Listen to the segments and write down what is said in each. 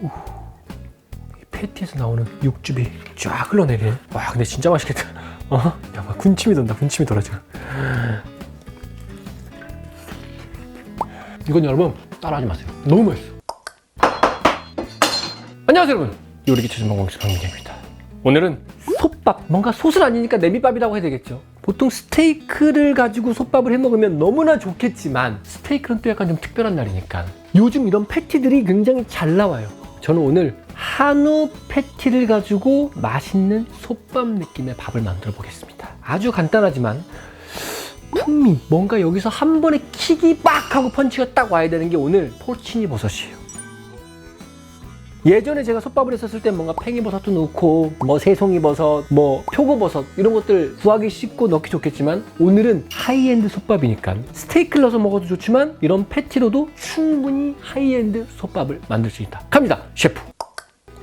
우. 이 패티에서 나오는 육즙이 쫙 흘러내리네. 와, 근데 진짜 맛있겠다. 어? 야, 막 군침이 돈다. 군침이 돌아 지금. 이건 여러분 따라하지 마세요. 너무 맛있어. 안녕하세요 여러분. 요리기 최전 방공식 박민영입니다. 오늘은 솥밥. 뭔가 솥은 아니니까 냄비밥이라고 해야 되겠죠. 보통 스테이크를 가지고 솥밥을 해 먹으면 너무나 좋겠지만 스테이크는 또 약간 좀 특별한 날이니까 요즘 이런 패티들이 굉장히 잘 나와요. 저는 오늘 한우 패티를 가지고 맛있는 솥밥 느낌의 밥을 만들어 보겠습니다. 아주 간단하지만 풍미 뭔가 여기서 한 번에 킥이 빡 하고 펀치가 딱 와야 되는 게 오늘 포치니 버섯이에요. 예전에 제가 솥밥을 했었을 때 뭔가 팽이버섯도 넣고 뭐 새송이버섯, 뭐 표고버섯 이런 것들 구하기 쉽고 넣기 좋겠지만 오늘은 하이엔드 솥밥이니까 스테이크를 넣어서 먹어도 좋지만 이런 패티로도 충분히 하이엔드 솥밥을 만들 수 있다. 갑니다, 셰프.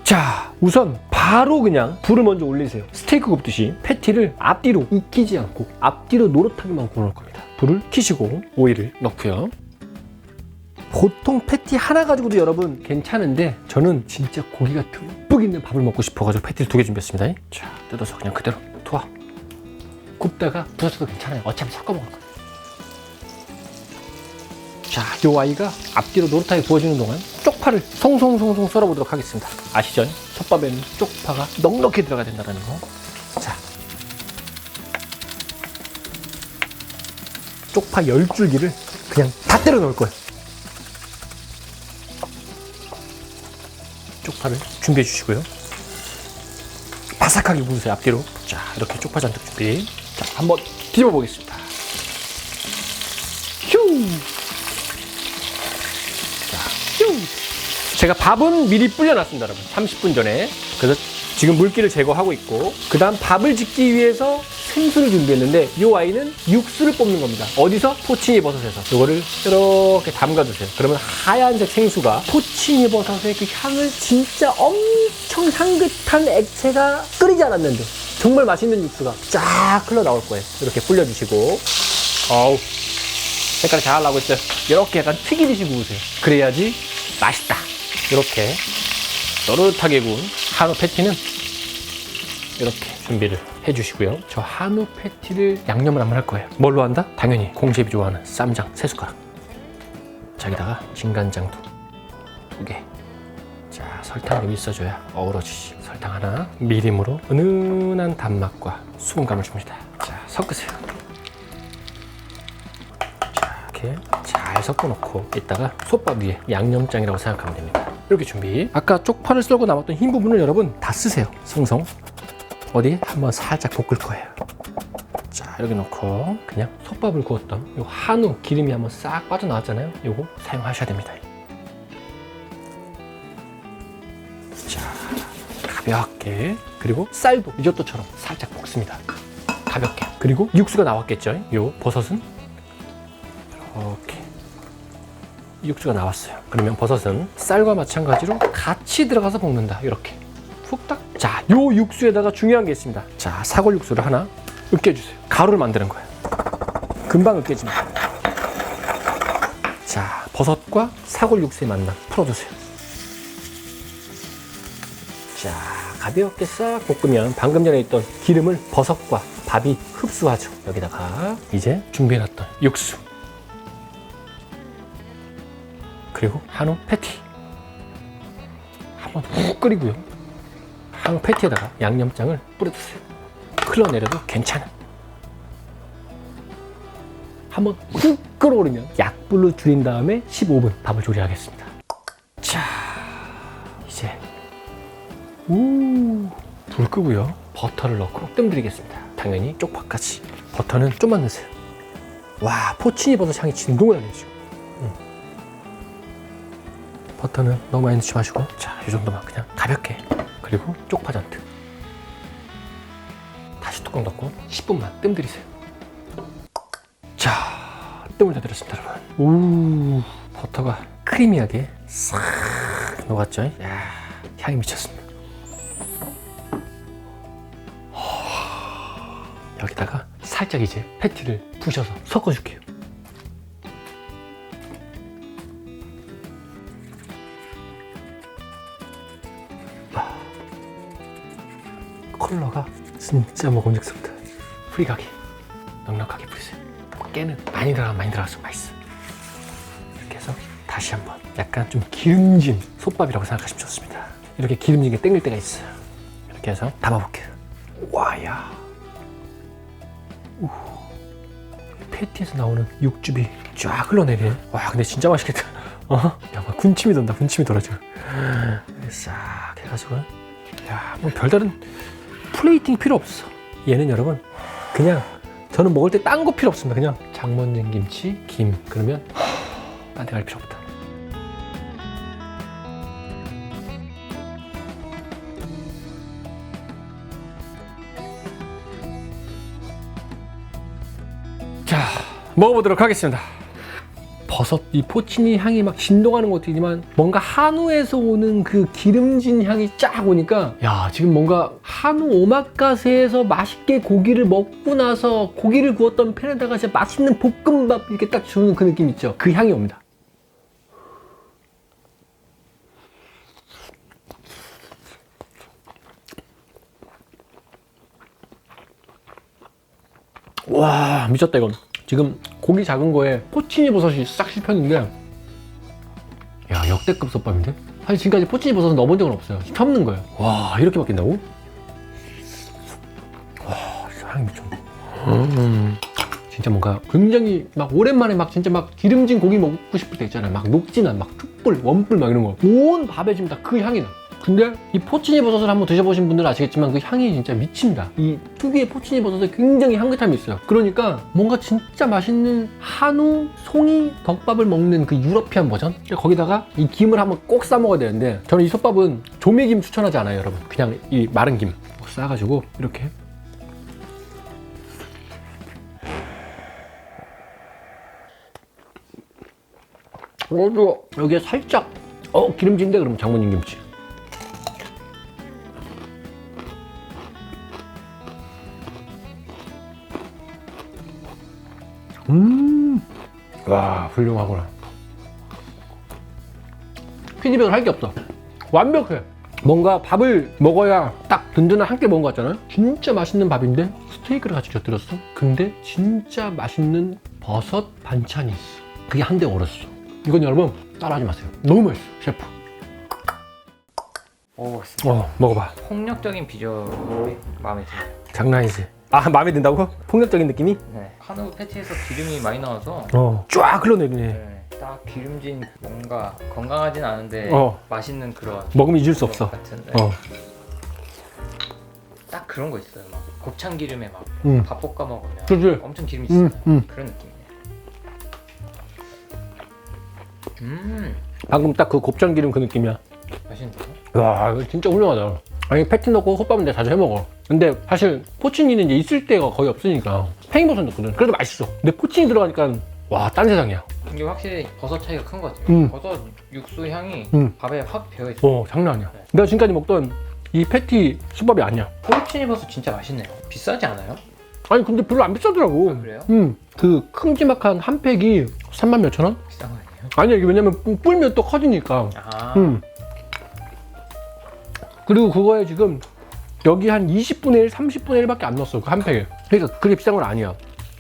자, 우선 바로 그냥 불을 먼저 올리세요. 스테이크 굽듯이 패티를 앞뒤로 익히지 않고 앞뒤로 노릇하게만 구워놓을 겁니다. 불을 켜시고 오일을 넣고요. 보통 패티 하나 가지고도 여러분 괜찮은데 저는 진짜 고기가 듬뿍 있는 밥을 먹고 싶어가지고 패티를 두 개 준비했습니다. 자, 뜯어서 그냥 그대로 투하. 굽다가 부서져도 괜찮아요. 어차피 섞어 먹을 거예요. 자, 요 아이가 앞뒤로 노릇하게 구워지는 동안 쪽파를 송송송송 썰어보도록 하겠습니다. 아시죠? 솥밥에는 쪽파가 넉넉히 들어가야 된다는 거. 자. 쪽파 10줄기를 그냥 다 때려 넣을 거예요. 파를 준비해 주시고요. 바삭하게 구우세요, 앞뒤로. 자, 이렇게 쪽파 잔뜩 준비. 자, 한번 뒤집어 보겠습니다. 휴! 휴. 제가 밥은 미리 불려놨습니다, 여러분. 30분 전에. 그래서 지금 물기를 제거하고 있고, 그 다음 밥을 짓기 위해서 생수를 준비했는데, 이 아이는 육수를 뽑는 겁니다. 어디서? 포치니 버섯에서. 이거를 이렇게 담가주세요. 그러면 하얀색 생수가 포치니 버섯의 그 향을 진짜 엄청 향긋한 액체가 끓이지 않았는데, 정말 맛있는 육수가 쫙 흘러나올 거예요. 이렇게 불려주시고, 어우, 색깔이 잘 나고 있어요. 이렇게 약간 튀기듯이 구우세요. 그래야지 맛있다. 이렇게 노릇하게 구운 한우 패티는 이렇게 준비를 해주시고요. 저 한우 패티를 양념을 한번 할 거예요. 뭘로 한다? 당연히 공셰비 좋아하는 쌈장 세 숟가락. 자기다가 진간장도 두 개. 자 설탕 좀 있어줘야 어우러지지. 설탕 하나. 미림으로 은은한 단맛과 수분감을 줍니다. 자 섞으세요. 이렇게 잘 섞어놓고 이따가 솥밥 위에 양념장이라고 생각하면 됩니다. 이렇게 준비. 아까 쪽파를 썰고 남았던 흰 부분을 여러분 다 쓰세요. 송송. 어디 한번 살짝 볶을 거예요. 자 이렇게 놓고 그냥 솥밥을 구웠던 요 한우 기름이 한번 싹 빠져나왔잖아요. 요거 사용하셔야 됩니다. 자 가볍게 그리고 쌀도 리조또처럼 살짝 볶습니다. 가볍게. 그리고 육수가 나왔겠죠. 요 버섯은 이렇게 육수가 나왔어요. 그러면 버섯은 쌀과 마찬가지로 같이 들어가서 볶는다. 이렇게 훅딱. 자, 요 육수에다가 중요한 게 있습니다. 자, 사골 육수를 하나 으깨주세요. 가루를 만드는 거예요. 금방 으깨집니다. 자, 버섯과 사골 육수의 만남 풀어주세요. 자, 가볍게 싹 볶으면 방금 전에 있던 기름을 버섯과 밥이 흡수하죠. 여기다가 이제 준비해놨던 육수. 그리고 한우 패티 한번 훅 끓이고요 한우 패티에다가 양념장을 뿌려주세요. 흘러내려도 괜찮아. 한번 훅 끓어오르면 약불로 줄인 다음에 15분 밥을 조리하겠습니다. 자 이제 우불 끄고요. 버터를 넣고 뜸들이겠습니다. 당연히 쪽파까지 버터는 좀만 넣으세요. 와 포치니 버섯 향이 진동을 하네요 지금 버터는 너무 많이 넣지 마시고 자, 이 정도만 그냥 가볍게 그리고 쪽파 잔뜩 다시 뚜껑 덮고 10분만 뜸 들이세요. 자, 뜸을 다 들였습니다 여러분. 우 버터가 크리미하게 싹 녹았죠? 야, 향이 미쳤습니다. 여기다가 살짝 이제 패티를 부셔서 섞어줄게요 컬러가 진짜 먹음직스럽다. 프리가게 넉넉하게 뿌리세요. 깨는 많이 들어가 많이 들어가서 맛있어. 이렇게 해서 다시 한번 약간 좀 기름진 솥밥이라고 생각하시면 좋습니다. 이렇게 기름진 게 땡길 때가 있어요. 이렇게 해서 담아볼게요. 와야. 우. 패티에서 나오는 육즙이 쫙 흘러내리네. 와 근데 진짜 맛있겠다. 어? 야, 막 군침이 돈다. 군침이 돌아 지금. 싹 해가지고 야, 뭐 별다른 플레이팅 필요 없어. 얘는 여러분 그냥 저는 먹을 때 딴 거 필요 없습니다. 그냥 장먼진 김치, 김 그러면 딴 데 갈 필요 없다. 자, 먹어보도록 하겠습니다. 버섯 이 포치니 향이 막 진동하는 것도 있지만 뭔가 한우에서 오는 그 기름진 향이 쫙 오니까 야 지금 뭔가 한우 오마카세에서 맛있게 고기를 먹고 나서 고기를 구웠던 팬에다가 진짜 맛있는 볶음밥 이렇게 딱 주는 그 느낌 있죠? 그 향이 옵니다. 와 미쳤다 이건 지금 고기 작은 거에 포치니 버섯이 싹 씹혔는데 야 역대급 솥밥인데? 사실 지금까지 포치니 버섯은 넣어본 적은 없어요. 넣은 거예요. 와 이렇게 바뀐다고? 와 향이 미쳤네. 음, 진짜 뭔가 굉장히 막 오랜만에 막 진짜 막 기름진 고기 먹고 싶을 때 있잖아요. 막 녹진한 막 툭불 원불 막 이런 거온 밥에 지금 다 그 향이 나 근데 이 포치니 버섯을 한번 드셔보신 분들은 아시겠지만 그 향이 진짜 미칩니다. 이 특유의 포치니 버섯에 굉장히 향긋함이 있어요. 그러니까 뭔가 진짜 맛있는 한우 송이 덮밥을 먹는 그 유러피안 버전? 거기다가 이 김을 한번 꼭 싸 먹어야 되는데 저는 이 솥밥은 조미김 추천하지 않아요, 여러분. 그냥 이 마른 김 싸가지고 이렇게 어, 여기에 살짝 어 기름진데 그럼 장모님 김치. 음, 와 훌륭하구나. 피디백을 할 게 없어. 완벽해. 뭔가 밥을 먹어야 딱 든든한 한 끼 먹은 것 같잖아요? 진짜 맛있는 밥인데 스테이크를 같이 곁들였어. 근데 진짜 맛있는 버섯 반찬이 있어. 그게 한데 얼었어. 이건 여러분 따라하지 마세요. 너무 맛있어, 셰프. 오, 어, 먹어봐. 폭력적인 비주얼이 마음에 들어요. 장난이지. 아, 마음에 든다고? 폭력적인 느낌이? 네. 한우 패티에서 기름이 많이 나와서 어, 쫙 흘러내리네. 네, 딱 기름진 뭔가 건강하진 않은데 어. 맛있는 그런 먹으면 잊을 수 없어. 같은 네. 어, 딱 그런 거 있어요. 막 곱창 기름에 막 음. 밥 볶아 먹으면 그지? 엄청 기름이 음, 있잖아요. 음. 그런 느낌이에요. 음, 방금 딱 그 곱창 기름 그 느낌이야. 맛있는데요? 와, 이거 진짜 훌륭하다. 아니, 패티 넣고 내가 자주 해 먹어. 근데 사실 포치니는 이제 있을 때가 거의 없으니까 팽이버섯 넣거든. 그래도 맛있어. 근데 포치니 들어가니까 와, 딴 세상이야. 이게 확실히 버섯 차이가 큰 것 같아요. 음. 버섯 육수 향이 음. 밥에 확 배어 있어요. 어, 장난 아니야. 네. 내가 지금까지 먹던 이 패티 솥밥이 아니야. 포르치니 버섯 진짜 맛있네요. 비싸지 않아요? 아니, 근데 별로 안 비싸더라고. 아, 그래요? 음, 그 큼지막한 한 팩이 3만 몇천 원? 비싼 거 아니에요? 아니야, 이게 왜냐면 뿔- 뿔면 또 커지니까. 아, 음. 그리고 그거에 지금 여기 한 20분의 1, 30분의 1밖에 안 넣었어. 그 한 팩에. 그러니까 그게 비싼 건 아니야.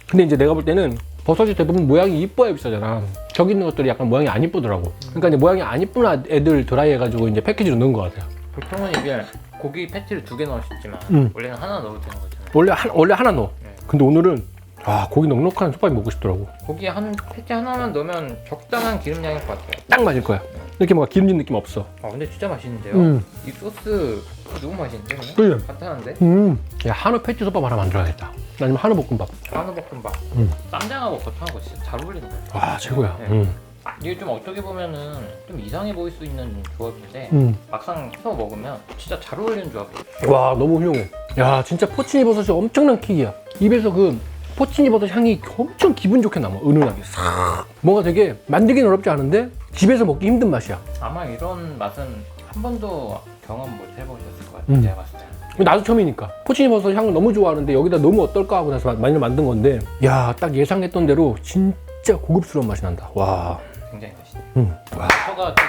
근데 이제 내가 볼 때는 버섯이 대부분 모양이 이뻐야 비싸잖아. 저기 있는 것들이 약간 모양이 안 이쁘더라고. 그러니까 이제 모양이 안 이쁜 애들 드라이 해가지고 이제 패키지로 넣은 것 같아요. 보통은 이게 고기 패티를 두 개 넣으셨지만 음. 원래는 하나 넣어도 되는 거잖아요. 원래 한, 원래 하나 넣어. 네. 근데 오늘은 아, 고기 넉넉한 솥밥이 먹고 싶더라고. 고기 한 패티 하나만 넣으면 적당한 기름량일 것 같아요. 딱 맞을 거야. 이렇게 뭔가 기름진 느낌 없어. 아 근데 진짜 맛있는데요. 음. 이 소스 너무 맛있는데 그냥? 그래. 간단한데? 음. 야, 한우 패티 솥밥 하나 만들어야겠다. 아니면 한우 볶음밥. 한우 볶음밥. 음. 쌈장하고 버터하고 진짜 잘 어울리는 거예요. 와, 최고야. 네. 음. 이게 좀 어떻게 보면은 좀 이상해 보일 수 있는 조합인데 음. 막상 해서 먹으면 진짜 잘 어울리는 조합이에요. 와 너무 훌륭해 야 진짜 포치니 버섯이 엄청난 킥이야 입에서 그 포치니 버섯 향이 엄청 기분 좋게 남아 은은하게 싹 뭔가 되게 만들기는 어렵지 않은데 집에서 먹기 힘든 맛이야 아마 이런 맛은 한 번도 경험 못 해보셨을 것 같아요. 음. 제가 봤을 때. 나도 처음이니까 포치니 버섯 향을 너무 좋아하는데 여기다 너무 어떨까 하고 나서 많이 만든 건데 야 딱 예상했던 대로 진짜 고급스러운 맛이 난다 와 굉장히 맛있네요. 음. 와. 버터가 좀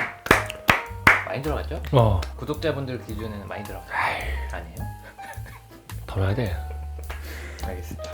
많이 들어갔죠? 어. 구독자분들 기준에는 많이 들어갔어요. 아니에요? 더 넣어야 돼. 알겠습니다.